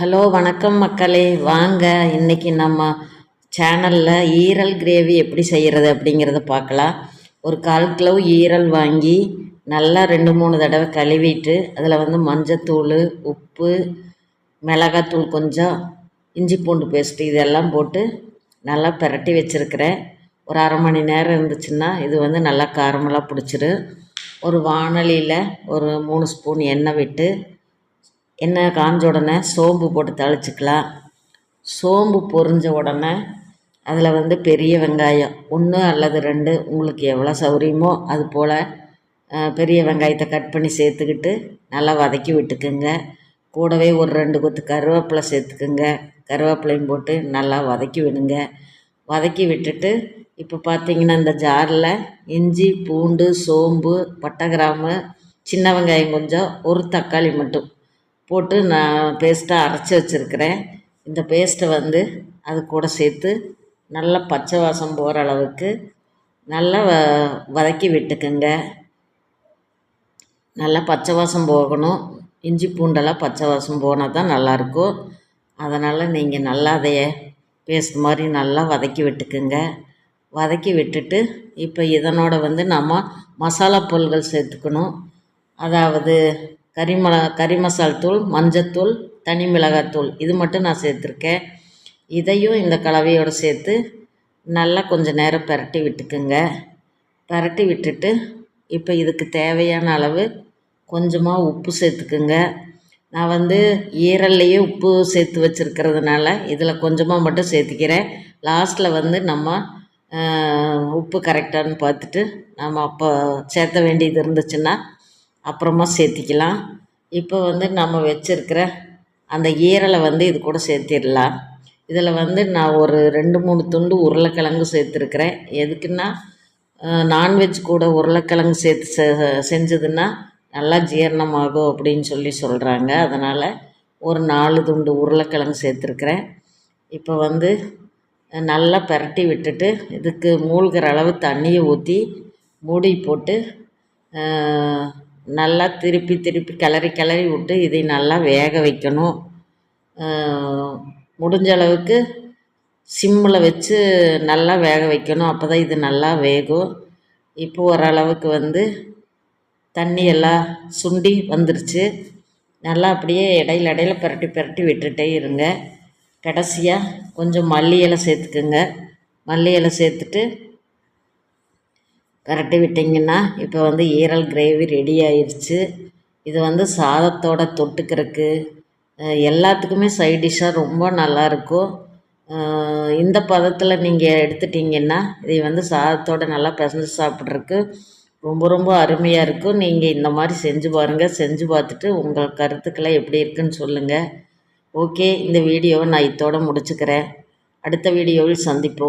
Hello வணக்கம் மக்களே. வாங்க இன்னைக்கு நம்ம சேனலில் ஈரல் கிரேவி எப்படி செய்கிறது அப்படிங்கிறத பார்க்கலாம். ஒரு கால் கிலோ ஈரல் வாங்கி நல்லா ரெண்டு மூணு தடவை கழுவிட்டு அதில் வந்து மஞ்சத்தூள் உப்பு மிளகாத்தூள் கொஞ்சம் இஞ்சி பூண்டு பேஸ்ட்டு இதெல்லாம் போட்டு நல்லா பிரட்டி வச்சுருக்கிறேன். ஒரு அரை மணி நேரம் இருந்துச்சுன்னா இது வந்து நல்லா காரமெல்லாம் பிடிச்சிரும். ஒரு வானலியில் ஒரு மூணு ஸ்பூன் எண்ணெய் விட்டு எண்ணெய் காஞ்ச உடனே சோம்பு போட்டு தாளிச்சிக்கலாம். சோம்பு பொரிஞ்ச உடனே அதில் வந்து பெரிய வெங்காயம் ஒன்று அல்லது ரெண்டு உங்களுக்கு எவ்வளோ சௌகரியமோ அது போல் பெரிய வெங்காயத்தை கட் பண்ணி சேர்த்துக்கிட்டு நல்லா வதக்கி விட்டுக்குங்க. கூடவே ஒரு ரெண்டு கொத்து கருவேப்பிலை சேர்த்துக்குங்க. கருவேப்பிலையும் போட்டு நல்லா வதக்கி விடுங்க. வதக்கி விட்டுட்டு இப்போ பார்த்தீங்கன்னா இந்த ஜாரில் இஞ்சி பூண்டு சோம்பு பட்டை கிராம்பு சின்ன வெங்காயம் கொஞ்சம் ஒரு தக்காளி மட்டும். போட்டு நான் பேஸ்ட்டாக அரைச்சி வச்சுருக்கிறேன். இந்த பேஸ்ட்டை வந்து அது கூட சேர்த்து நல்லா பச்சை வாசம் போகிற அளவுக்கு நல்லா வ வதக்கி விட்டுக்குங்க. நல்லா பச்சை வாசம் போகணும். இஞ்சி பூண்டெல்லாம் பச்சை வாசம் போனால் தான் நல்லாயிருக்கும். அதனால் நீங்கள் நல்லா அதைய பேஸ்ட் மாதிரி நல்லா வதக்கி விட்டுக்குங்க. வதக்கி விட்டுட்டு இப்போ இதனோட வந்து நம்ம மசாலா பொருள்கள் சேர்த்துக்கணும். அதாவது கறி மிளகா கறி மசால் தூள் மஞ்சத்தூள் தனி மிளகாத்தூள் இது மட்டும் நான் சேர்த்துருக்கேன். இதையும் இந்த கலவையோடு சேர்த்து நல்லா கொஞ்சம் நேரம் பரட்டி விட்டுக்குங்க. பரட்டி விட்டுட்டு இப்போ இதுக்கு தேவையான அளவு கொஞ்சமாக உப்பு சேர்த்துக்குங்க. நான் வந்து ஈரல்லையே உப்பு சேர்த்து வச்சுருக்கிறதுனால இதில் கொஞ்சமாக மட்டும் சேர்த்துக்கிறேன். லாஸ்ட்டில் வந்து நம்ம உப்பு கரெக்டானு பார்த்துட்டு நம்ம அப்போ சேர்த்த வேண்டியது இருந்துச்சுன்னா அப்புறமா சேர்த்திக்கலாம். இப்போ வந்து நம்ம வச்சுருக்கிற அந்த ஈரலை வந்து இது கூட சேர்த்திடலாம். இதில் வந்து நான் ஒரு ரெண்டு மூணு துண்டு உருளைக்கிழங்கு சேர்த்துருக்குறேன். எதுக்குன்னா நான்வெஜ் கூட உருளைக்கிழங்கு சேர்த்து செ செஞ்சதுன்னா நல்லா ஜீரணமாகும் அப்படின்னு சொல்லி சொல்கிறாங்க அதனால் ஒரு நாலு துண்டு உருளைக்கிழங்கு சேர்த்துருக்குறேன். இப்போ வந்து நல்லா பரட்டி விட்டுட்டு இதுக்கு மூழ்கிற அளவு தண்ணியை ஊற்றி மூடி போட்டு நல்லா திருப்பி திருப்பி கிளறி கிளறி விட்டு இதை நல்லா வேக வைக்கணும். முடிஞ்ச அளவுக்கு சிம்மில் வச்சு நல்லா வேக வைக்கணும். அப்போ தான் இது நல்லா வேகும். இப்போ ஓரளவுக்கு வந்து தண்ணி எல்லாம் சுண்டி வந்துருச்சு. நல்லா அப்படியே இடையில இடையில பிரட்டி பிரட்டி விட்டுட்டே இருங்க. கடைசியாக கொஞ்சம் மல்லி இலை சேர்த்துக்குங்க. மல்லி இலை சேர்த்துட்டு கரட்டி விட்டிங்கன்னா இப்போ வந்து ஈரல் கிரேவி ரெடி ஆயிடுச்சு இது வந்து சாதத்தோட தொட்டுக்கிறதுக்கு எல்லாத்துக்குமே சைட் டிஷ்ஷாக ரொம்ப நல்லாயிருக்கும் இந்த பதத்தில் நீங்கள் எடுத்துட்டிங்கன்னா இதை வந்து சாதத்தோடு நல்லா பிசைஞ்சு சாப்பிட்றதுக்கு ரொம்ப ரொம்ப அருமையாக இருக்கும். நீங்கள் இந்த மாதிரி செஞ்சு பாருங்கள் செஞ்சு பார்த்துட்டு உங்கள் கருத்துக்களை எப்படி இருக்குன்னு சொல்லுங்கள் ஓகே இந்த வீடியோவை நான் இத்தோடு முடிச்சுக்கிறேன். அடுத்த வீடியோவில் சந்திப்போம்.